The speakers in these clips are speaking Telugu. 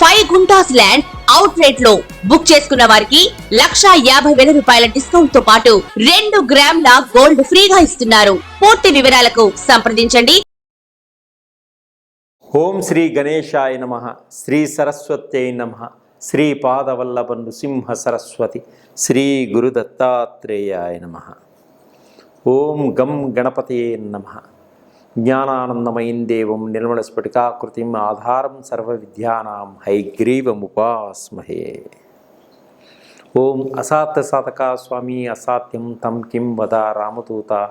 ఫైవ్ గుంటాస్ ల్యాండ్ అవుట్ రేట్లో బుక్ చేసుకున్న వారికి లక్షా యాభై వేల రూపాయల డిస్కౌంట్తో పాటు రెండు గ్రాముల గోల్డ్ ఫ్రీగా ఇస్తున్నారు. పూర్తి వివరాలకు సంప్రదించండి. ఓం శ్రీ గణేశాయ నమ. శ్రీ సరస్వత్యై నమ. శ్రీ పాదవల్లభ నృసింహ సరస్వతి. శ్రీ గురు దత్తాత్రేయాయ నమ. ఓం గం గణపతే నమ. జ్ఞానానందమయం దేవం నిర్మల స్ఫటికాకృతిం ఆధారం సర్వ విద్యానాం హైగ్రీవముపాస్మహే ఓం అసాత్య సాధకా స్వామి అసాత్యం తం కిం వద రామదూత.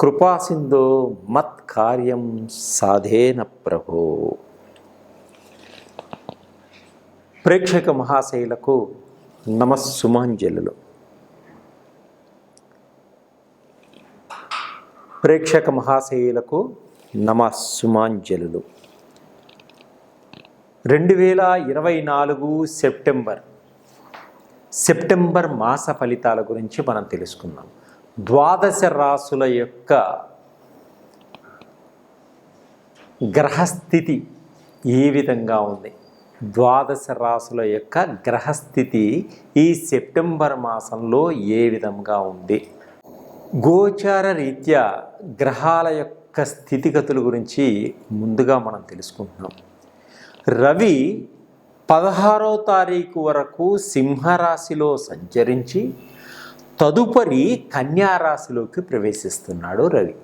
కృపాసిందో మత్ కార్యం సాధేన ప్రభో. ప్రేక్షక మహాశైలకు నమస్సుమాంజలులు. ప్రేక్షక మహాశయులకు నమస్సుమాంజలులు. రెండు వేల ఇరవై నాలుగు సెప్టెంబర్. సెప్టెంబర్ మాస ఫలితాల గురించి మనం తెలుసుకుందాం. ద్వాదశ రాసుల యొక్క గ్రహస్థితి ఏ విధంగా ఉంది? ద్వాదశ రాసుల యొక్క గ్రహస్థితి ఈ సెప్టెంబర్ మాసంలో ఏ విధంగా ఉంది? గోచార రీత్యా గ్రహాల యొక్క స్థితిగతుల గురించి ముందుగా మనం తెలుసుకుంటున్నాం. రవి పదహారో తారీఖు వరకు సింహరాశిలో సంచరించి తదుపరి కన్యారాశిలోకి ప్రవేశిస్తున్నాడు రవి.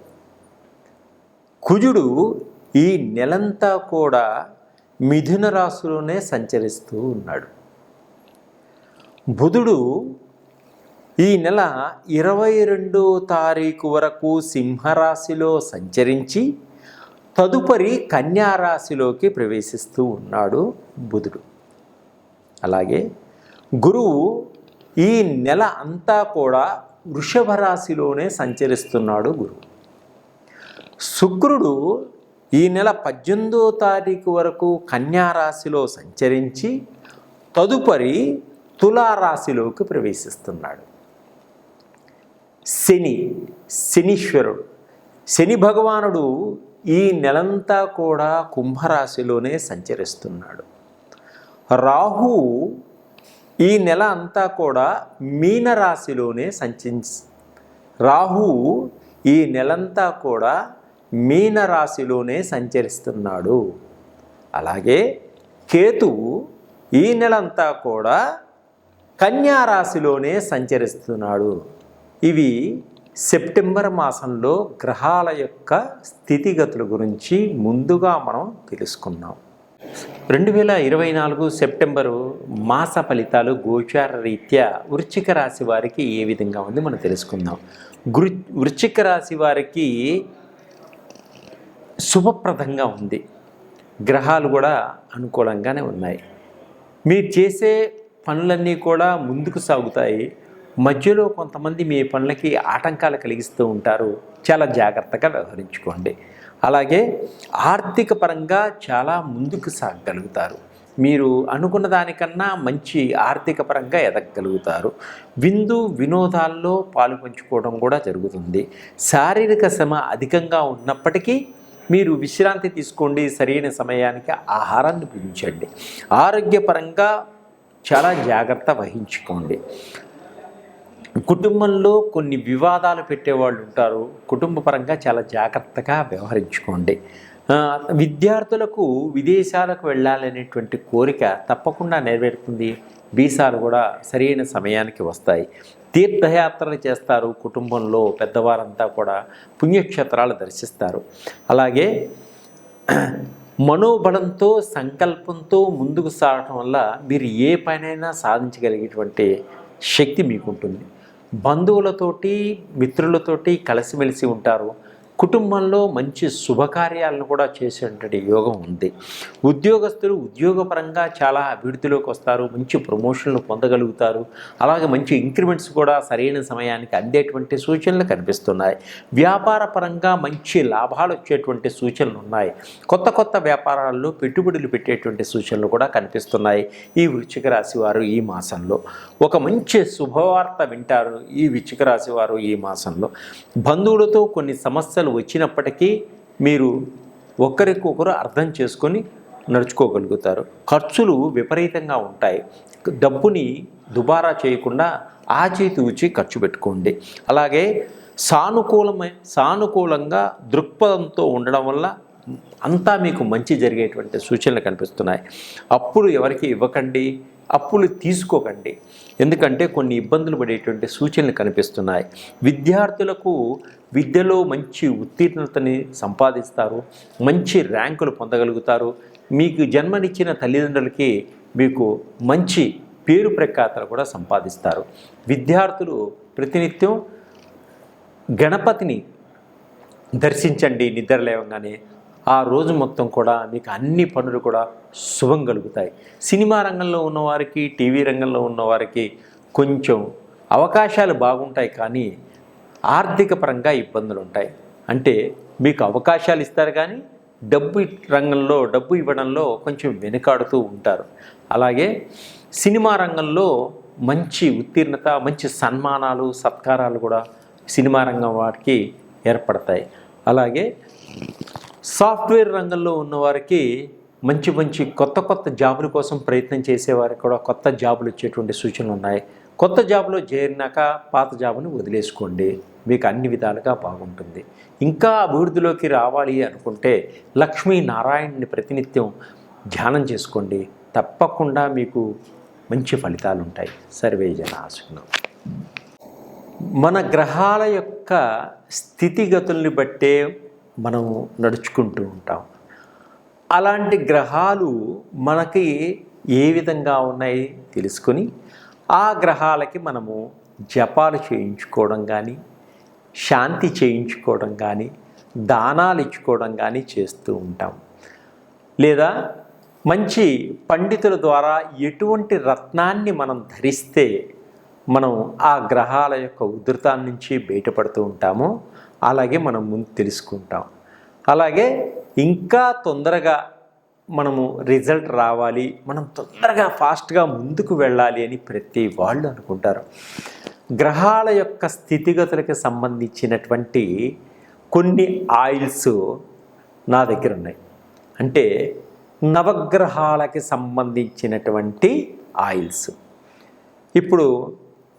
కుజుడు ఈ నెలంతా కూడా మిథున రాశిలోనే సంచరిస్తూ ఉన్నాడు. బుధుడు ఈ నెల ఇరవై రెండో తారీఖు వరకు సింహరాశిలో సంచరించి తదుపరి కన్యారాశిలోకి ప్రవేశిస్తూ ఉన్నాడు బుధుడు. అలాగే గురువు ఈ నెల అంతా కూడా వృషభ రాశిలోనే సంచరిస్తున్నాడు గురువు. శుక్రుడు ఈ నెల పద్దెనిమిదో తారీఖు వరకు కన్యారాశిలో సంచరించి తదుపరి తులారాశిలోకి ప్రవేశిస్తున్నాడు. శని శనీశ్వరుడు. శని భగవానుడు ఈ నెలంతా కూడా కుంభరాశిలోనే సంచరిస్తున్నాడు. రాహు ఈ నెల అంతా కూడా మీనరాశిలోనే సంచరి రాహు ఈ నెలంతా కూడా మీనరాశిలోనే సంచరిస్తున్నాడు. అలాగే కేతువు ఈ నెలంతా కూడా కన్యారాశిలోనే సంచరిస్తున్నాడు. ఇవి సెప్టెంబర్ మాసంలో గ్రహాల యొక్క స్థితిగతుల గురించి ముందుగా మనం తెలుసుకున్నాం రెండు వేల ఇరవై నాలుగు సెప్టెంబరు మాస ఫలితాలు గోచార రీత్యా వృశ్చిక రాశి వారికి ఏ విధంగా ఉంది మనం తెలుసుకుందాం. గురు వృశ్చిక రాశి వారికి శుభప్రదంగా ఉంది. గ్రహాలు కూడా అనుకూలంగానే ఉన్నాయి. మీరు చేసే పనులన్నీ కూడా ముందుకు సాగుతాయి. మధ్యలో కొంతమంది మీ పనులకి ఆటంకాలు కలిగిస్తూ ఉంటారు. చాలా జాగ్రత్తగా వ్యవహరించుకోండి. అలాగే ఆర్థిక పరంగా చాలా ముందుకు సాగగలుగుతారు. మీరు అనుకున్న దానికన్నా మంచి ఆర్థిక పరంగా ఎదగగలుగుతారు. విందు వినోదాల్లో పాలు పంచుకోవడం కూడా జరుగుతుంది. శారీరక శ్రమ అధికంగా ఉన్నప్పటికీ మీరు విశ్రాంతి తీసుకోండి. సరైన సమయానికి ఆహారాన్ని భుజించండి ఆరోగ్యపరంగా చాలా జాగ్రత్త వహించుకోండి. కుటుంబంలో కొన్ని వివాదాలు పెట్టేవాళ్ళు ఉంటారు. కుటుంబ పరంగా చాలా జాగ్రత్తగా వ్యవహరించుకోండి. విద్యార్థులకు విదేశాలకు వెళ్ళాలనేటువంటి కోరిక తప్పకుండా నెరవేరుతుంది. వీసాలు కూడా సరైన సమయానికి వస్తాయి. తీర్థయాత్రలు చేస్తారు కుటుంబంలో పెద్దవారంతా కూడా. పుణ్యక్షేత్రాలు దర్శిస్తారు. అలాగే మనోబలంతో సంకల్పంతో ముందుకు సాగటం వల్ల మీరు ఏ పనైనా సాధించగలిగేటువంటి శక్తి మీకుంటుంది. బంధువులతోటి మిత్రులతోటి కలిసిమెలిసి ఉంటారు. కుటుంబంలో మంచి శుభకార్యాలను కూడా చేసేటువంటి యోగం ఉంది. ఉద్యోగస్తులు ఉద్యోగపరంగా చాలా అభివృద్ధిలోకి వస్తారు మంచి ప్రమోషన్లు పొందగలుగుతారు అలాగే మంచి ఇంక్రిమెంట్స్ కూడా సరైన సమయానికి అందేటువంటి సూచనలు కనిపిస్తున్నాయి. వ్యాపార పరంగా మంచి లాభాలు వచ్చేటువంటి సూచనలు ఉన్నాయి. కొత్త కొత్త వ్యాపారాల్లో పెట్టుబడులు పెట్టేటువంటి సూచనలు కూడా కనిపిస్తున్నాయి ఈ వృచ్చిక రాశి వారు ఈ మాసంలో. ఒక మంచి శుభవార్త వింటారు ఈ వృచ్చిక రాశి వారు ఈ మాసంలో. బంధువులతో కొన్ని సమస్యలు వచ్చినప్పటికీ మీరు ఒకరికొకరు అర్థం చేసుకొని నడుచుకోగలుగుతారు. ఖర్చులు విపరీతంగా ఉంటాయి. డబ్బుని దుబారా చేయకుండా ఆచితూచి ఖర్చు పెట్టుకోండి. అలాగే సానుకూలమై సానుకూలంగా దృక్పథంతో ఉండడం వల్ల అంతా మీకు మంచి జరిగేటువంటి సూచనలు కనిపిస్తున్నాయి. అప్పులు ఎవరికి ఇవ్వకండి. అప్పులు తీసుకోకండి. ఎందుకంటే కొన్ని ఇబ్బందులు పడేటువంటి సూచనలు కనిపిస్తున్నాయి. విద్యార్థులకు విద్యలో మంచి ఉత్తీర్ణతని సంపాదిస్తారు. మంచి ర్యాంకులు పొందగలుగుతారు. మీకు జన్మనిచ్చిన తల్లిదండ్రులకి మీకు మంచి పేరు ప్రఖ్యాతలు కూడా సంపాదిస్తారు. విద్యార్థులు ప్రతినిత్యం గణపతిని దర్శించండి నిద్ర లేవగానే. ఆ రోజు మొత్తం కూడా మీకు అన్ని పనులు కూడా శుభం కలుగుతాయి. సినిమా రంగంలో ఉన్నవారికి టీవీ రంగంలో ఉన్నవారికి కొంచెం అవకాశాలు బాగుంటాయి కానీ ఆర్థిక పరంగా ఇబ్బందులు ఉంటాయి అంటే మీకు అవకాశాలు ఇస్తారు కానీ డబ్బు రంగంలో డబ్బు ఇవ్వడంలో కొంచెం వెనుకాడుతూ ఉంటారు. అలాగే సినిమా రంగంలో మంచి ఉత్తీర్ణత మంచి సన్మానాలు సత్కారాలు కూడా సినిమా రంగం వారికి ఏర్పడతాయి. అలాగే సాఫ్ట్వేర్ రంగంలో ఉన్నవారికి మంచి మంచి కొత్త కొత్త జాబుల కోసం ప్రయత్నం చేసేవారికి కూడా కొత్త జాబులు వచ్చేటువంటి సూచనలు ఉన్నాయి. కొత్త జాబులో చేరినాక పాత జాబుని వదిలేసుకోండి. మీకు అన్ని విధాలుగా బాగుంటుంది. ఇంకా అభివృద్ధిలోకి రావాలి అనుకుంటే లక్ష్మీ నారాయణని ప్రతినిత్యం ధ్యానం చేసుకోండి. తప్పకుండా మీకు మంచి ఫలితాలు ఉంటాయి. సర్వే జన ఆశనం మన గ్రహాల యొక్క స్థితిగతుల్ని బట్టే మనం నడుచుకుంటూ ఉంటాం. అలాంటి గ్రహాలు మనకి ఏ విధంగా ఉన్నాయి తెలుసుకొని ఆ గ్రహాలకి మనము జపాలు చేయించుకోవడం కానీ శాంతి చేయించుకోవడం కానీ దానాలు ఇచ్చుకోవడం కానీ చేస్తూ ఉంటాం. లేదా మంచి పండితుల ద్వారా ఎటువంటి రత్నాన్ని మనం ధరిస్తే మనం ఆ గ్రహాల యొక్క ఉధృతాన్ని నుంచి బయటపడుతూ ఉంటామో అలాగే మనం ముందు తెలుసుకుంటాం. అలాగే ఇంకా తొందరగా మనము రిజల్ట్ రావాలి మనం తొందరగా ఫాస్ట్గా ముందుకు వెళ్ళాలి అని ప్రతి వాళ్ళు అనుకుంటారు. గ్రహాల యొక్క స్థితిగతులకు సంబంధించినటువంటి కొన్ని ఆయిల్స్ నా దగ్గర ఉన్నాయి. అంటే నవగ్రహాలకి సంబంధించినటువంటి ఆయిల్స్. ఇప్పుడు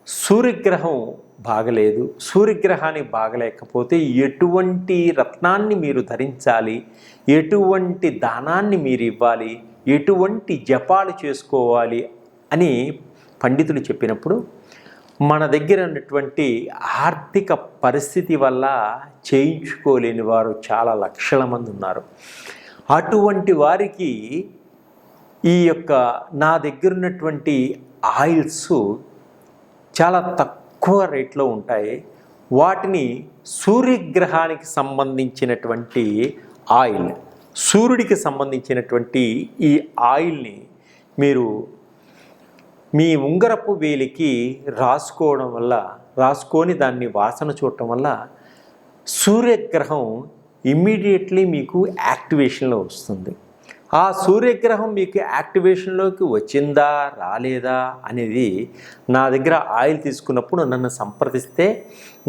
సూర్యగ్రహం బాగలేదు సూర్యగ్రహానికి బాగలేకపోతే ఎటువంటి రత్నాన్ని మీరు ధరించాలి? ఎటువంటి దానాన్ని మీరు ఇవ్వాలి? ఎటువంటి జపాలు చేసుకోవాలి? అని పండితులు చెప్పినప్పుడు మన దగ్గర ఉన్నటువంటి ఆర్థిక పరిస్థితి వల్ల చేయించుకోలేని వారు చాలా లక్షల మంది ఉన్నారు. అటువంటి వారికి ఈ యొక్క నా దగ్గర ఉన్నటువంటి ఆయిల్స్ చాలా తక్కువ రేట్లో ఉంటాయి. వాటిని సూర్యగ్రహానికి సంబంధించినటువంటి ఆయిల్ సూర్యుడికి సంబంధించినటువంటి ఈ ఆయిల్ని మీరు మీ ఉంగరపు వేలికి రాసుకోవడం వల్ల రాసుకొని దాన్ని వాసన చూడటం వల్ల సూర్యగ్రహం ఇమ్మీడియట్లీ మీకు యాక్టివేషన్లో వస్తుంది. ఆ సూర్యగ్రహం మీకు యాక్టివేషన్లోకి వచ్చిందా రాలేదా అనేది నా దగ్గర ఆయిల్ తీసుకున్నప్పుడు నన్ను సంప్రదిస్తే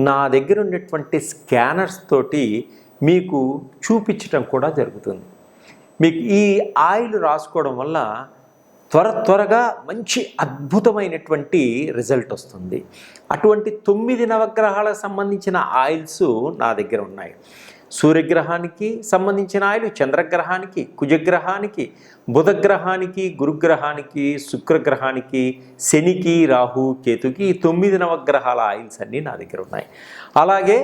నా దగ్గర ఉన్నటువంటి స్కానర్స్ తోటి మీకు చూపించటం కూడా జరుగుతుంది. మీకు ఈ ఆయిల్ రాసుకోవడం వల్ల త్వర త్వరగా మంచి అద్భుతమైనటువంటి రిజల్ట్ వస్తుంది. అటువంటి తొమ్మిది నవగ్రహాలకు సంబంధించిన ఆయిల్స్ నా దగ్గర ఉన్నాయి. సూర్యగ్రహానికి సంబంధించిన ఆయిల్ చంద్రగ్రహానికి కుజగ్రహానికి బుధగ్రహానికి గురుగ్రహానికి శుక్రగ్రహానికి శనికి రాహు కేతుకి ఈ తొమ్మిది నవగ్రహాల ఆయిల్స్ అన్నీ నా దగ్గర ఉన్నాయి. అలాగే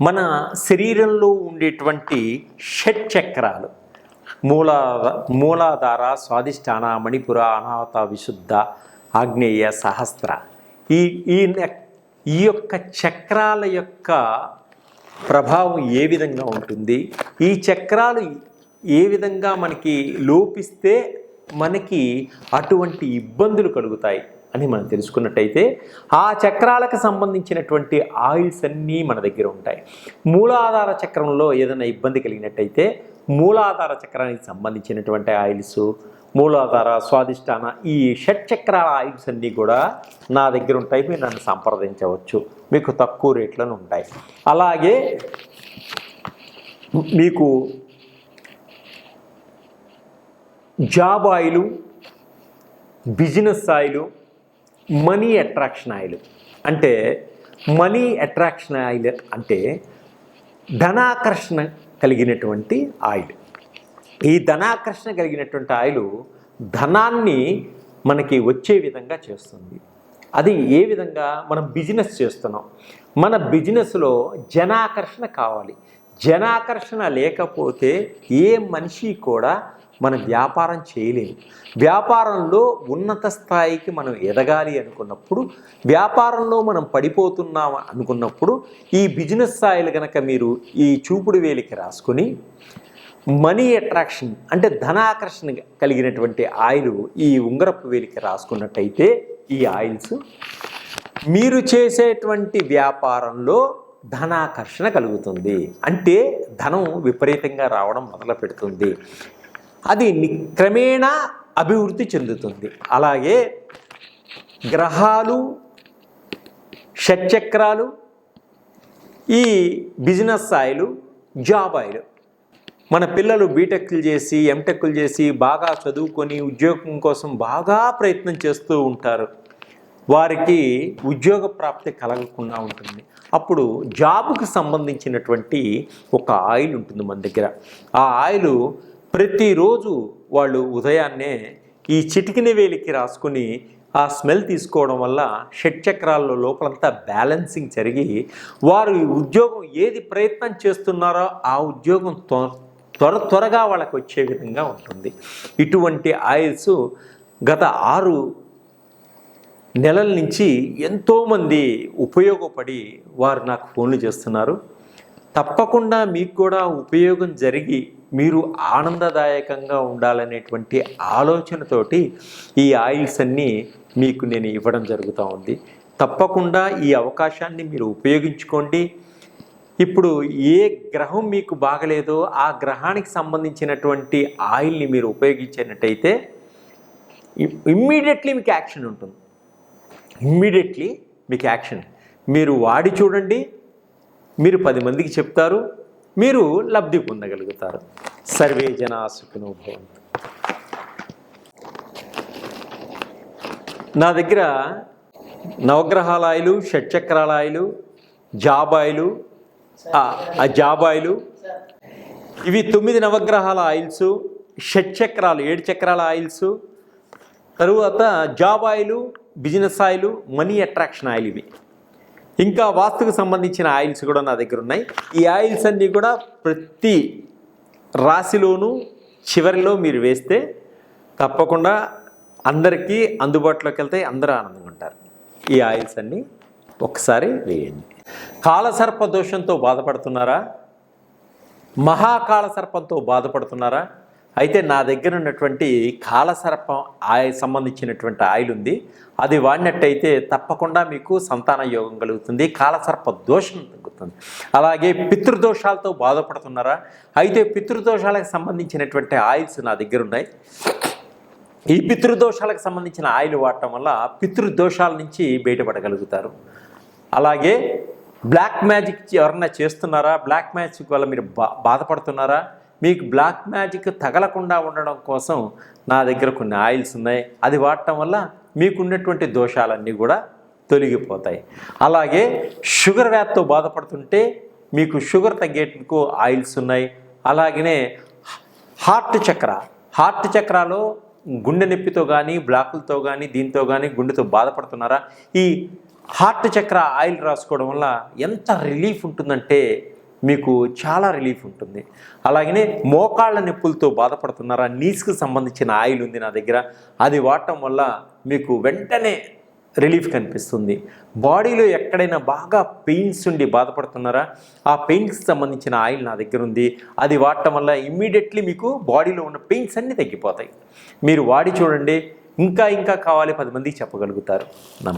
మన శరీరంలో ఉండేటువంటి షట్ చక్రాలు మూలాధ మూలాధార స్వాదిష్టాన మణిపుర అనాహత విశుద్ధ ఆగ్నేయ సహస్ర ఈ ఈ ఈ యొక్క చక్రాల యొక్క ప్రభావం ఏ విధంగా ఉంటుంది? ఈ చక్రాలు ఏ విధంగా మనకి లోపిస్తే మనకి అటువంటి ఇబ్బందులు కలుగుతాయి అని మనం తెలుసుకున్నట్టయితే ఆ చక్రాలకు సంబంధించినటువంటి ఆయిల్స్ అన్నీ మన దగ్గర ఉంటాయి. మూలాధార చక్రంలో ఏదైనా ఇబ్బంది కలిగినట్టయితే మూలాధార చక్రానికి సంబంధించినటువంటి ఆయిల్స్ మూలాధార స్వాదిష్టాన ఈ షట్చక్రాల ఆయిల్స్ అన్నీ కూడా నా దగ్గర ఉంటాయి. మీరు నన్ను సంప్రదించవచ్చు. మీకు తక్కువ రేట్లను ఉంటాయి. అలాగే మీకు job oil business oil money attraction oil. అంటే మనీ అట్రాక్షన్ ఆయిల్ అంటే ధనాకర్షణ కలిగినటువంటి ఆయిల్. ఈ ధనాకర్షణ కలిగినటువంటి ఆయిలు ధనాన్ని మనకి వచ్చే విధంగా చేస్తుంది. అది ఏ విధంగా మనం బిజినెస్ చేస్తున్నాం? మన బిజినెస్లో జనాకర్షణ కావాలి. జనాకర్షణ లేకపోతే ఏ మనిషి కూడా మన వ్యాపారం చేయలేము వ్యాపారంలో ఉన్నత స్థాయికి మనం ఎదగాలి అనుకున్నప్పుడు వ్యాపారంలో మనం పడిపోతున్నాం అనుకున్నప్పుడు ఈ బిజినెస్ స్థాయిలు కనుక మీరు ఈ చూపుడు వేలికి రాసుకొని మనీ అట్రాక్షన్ అంటే ధనాకర్షణ కలిగినటువంటి ఆయిల్ ఈ ఉంగరపు వేలికి రాసుకున్నట్టయితే ఈ ఆయిల్స్ మీరు చేసేటువంటి వ్యాపారంలో ధనాకర్షణ కలుగుతుంది. అంటే ధనం విపరీతంగా రావడం మొదలు పెడుతుంది. అది ని- క్రమేణా అభివృద్ధి చెందుతుంది. అలాగే గ్రహాలు షట్చక్రాలు ఈ బిజినెస్ ఆయిలు జాబ్ ఆయిలు మన పిల్లలు బీటెక్లు చేసి ఎంటెక్లు చేసి బాగా చదువుకొని ఉద్యోగం కోసం బాగా ప్రయత్నం చేస్తూ ఉంటారు. వారికి ఉద్యోగ ప్రాప్తి కలగకుండా ఉంటుంది. అప్పుడు జాబ్కు సంబంధించినటువంటి ఒక ఆయిల్ ఉంటుంది మన దగ్గర. ఆ ఆయిల్ ప్రతిరోజు వాళ్ళు ఉదయాన్నే ఈ చిటికిన వేలికి రాసుకుని ఆ స్మెల్ తీసుకోవడం వల్ల షట్ చక్రాల్లో లోపలంతా బ్యాలెన్సింగ్ జరిగి వారు ఉద్యోగం ఏది ప్రయత్నం చేస్తున్నారో ఆ ఉద్యోగం త్వర త్వరగా వాళ్ళకి వచ్చే విధంగా ఉంటుంది. ఇటువంటి ఆయిల్స్ గత ఆరు నెలల నుంచి ఎంతోమంది ఉపయోగపడి వారు నాకు ఫోన్లు చేస్తున్నారు. తప్పకుండా మీకు కూడా ఉపయోగం జరిగి మీరు ఆనందదాయకంగా ఉండాలనేటువంటి ఆలోచనతోటి ఈ ఆయిల్స్ అన్నీ మీకు నేను ఇవ్వడం జరుగుతూ ఉంది. తప్పకుండా ఈ అవకాశాన్ని మీరు ఉపయోగించుకోండి. ఇప్పుడు ఏ గ్రహం మీకు బాగలేదో ఆ గ్రహానికి సంబంధించినటువంటి ఆయిల్ని మీరు ఉపయోగించినట్టయితే ఇమ్మీడియట్లీ మీకు యాక్షన్ ఉంటుంది. ఇమ్మీడియట్లీ మీకు యాక్షన్. మీరు వాడి చూడండి మీరు పది మందికి చెప్తారు మీరు లబ్ధి పొందగలుగుతారు. సర్వే జనా భవంతు. నా దగ్గర నవగ్రహాల ఆయిలు షట్చక్రాల ఆయిలు జాబ్ ఆయిలు ఆ, జాబ్ ఆయిలు. ఇవి తొమ్మిది నవగ్రహాల ఆయిల్స్ షట్ చక్రాలు ఏడు చక్రాల ఆయిల్స్. తరువాత job oil business oil money attraction oil ఇవి. ఇంకా వాస్తుకు సంబంధించిన ఆయిల్స్ కూడా నా దగ్గర ఉన్నాయి. ఈ ఆయిల్స్ అన్నీ కూడా ప్రతి రాశిలోనూ చివరిలో మీరు వేస్తే తప్పకుండా అందరికీ అందుబాటులోకి వెళ్తాయి అందరూ ఆనందంగా ఉంటారు. ఈ ఆయిల్స్ అన్నీ ఒకసారి వేయండి. కాలసర్ప దోషంతో బాధపడుతున్నారా? మహాకాల సర్పంతో బాధపడుతున్నారా? అయితే నా దగ్గర ఉన్నటువంటి కాలసర్పం ఆయి సంబంధించినటువంటి ఆయిల్ ఉంది అది వాడినట్టయితే తప్పకుండా మీకు సంతాన యోగం కలుగుతుంది కాలసర్ప దోషం తగ్గుతుంది. అలాగే పితృదోషాలతో బాధపడుతున్నారా? అయితే పితృదోషాలకు సంబంధించినటువంటి ఆయిల్స్ నా దగ్గర ఉన్నాయి. ఈ పితృదోషాలకు సంబంధించిన ఆయిల్ వాడటం వల్ల పితృదోషాల నుంచి బయటపడగలుగుతారు. అలాగే బ్లాక్ మ్యాజిక్ ఎవరన్నా చేస్తున్నారా? బ్లాక్ మ్యాజిక్ వల్ల మీరు బా బాధపడుతున్నారా? మీకు బ్లాక్ మ్యాజిక్ తగలకుండా ఉండడం కోసం నా దగ్గర కొన్ని ఆయిల్స్ ఉన్నాయి. అది వాడటం వల్ల మీకున్నటువంటి దోషాలన్నీ కూడా తొలగిపోతాయి. అలాగే షుగర్ వ్యాధితో బాధపడుతుంటే మీకు షుగర్ తగ్గేటందుకు ఆయిల్స్ ఉన్నాయి. అలాగనే హార్ట్ చక్ర హార్ట్ చక్రాలో గుండె నొప్పితో కానీ బ్లాకులతో కానీ దీంతో కానీ గుండెతో బాధపడుతున్నారా? ఈ హార్ట్ చక్ర ఆయిల్ రాసుకోవడం వల్ల ఎంత రిలీఫ్ ఉంటుందంటే మీకు చాలా రిలీఫ్ ఉంటుంది. అలాగనే మోకాళ్ళ నొప్పులతో బాధపడుతున్నారా నీస్కి సంబంధించిన ఆయిల్ ఉంది నా దగ్గర అది వాడటం వల్ల మీకు వెంటనే రిలీఫ్ కనిపిస్తుంది. బాడీలో ఎక్కడైనా బాగా పెయిన్స్ ఉండి బాధపడుతున్నారా ఆ పెయిన్స్కి సంబంధించిన ఆయిల్ నా దగ్గర ఉంది అది వాడటం వల్ల ఇమ్మీడియట్లీ మీకు బాడీలో ఉన్న పెయిన్స్ అన్నీ తగ్గిపోతాయి. మీరు వాడి చూడండి ఇంకా ఇంకా కావాలి పది మందికి చెప్పగలుగుతారు. నమస్తే.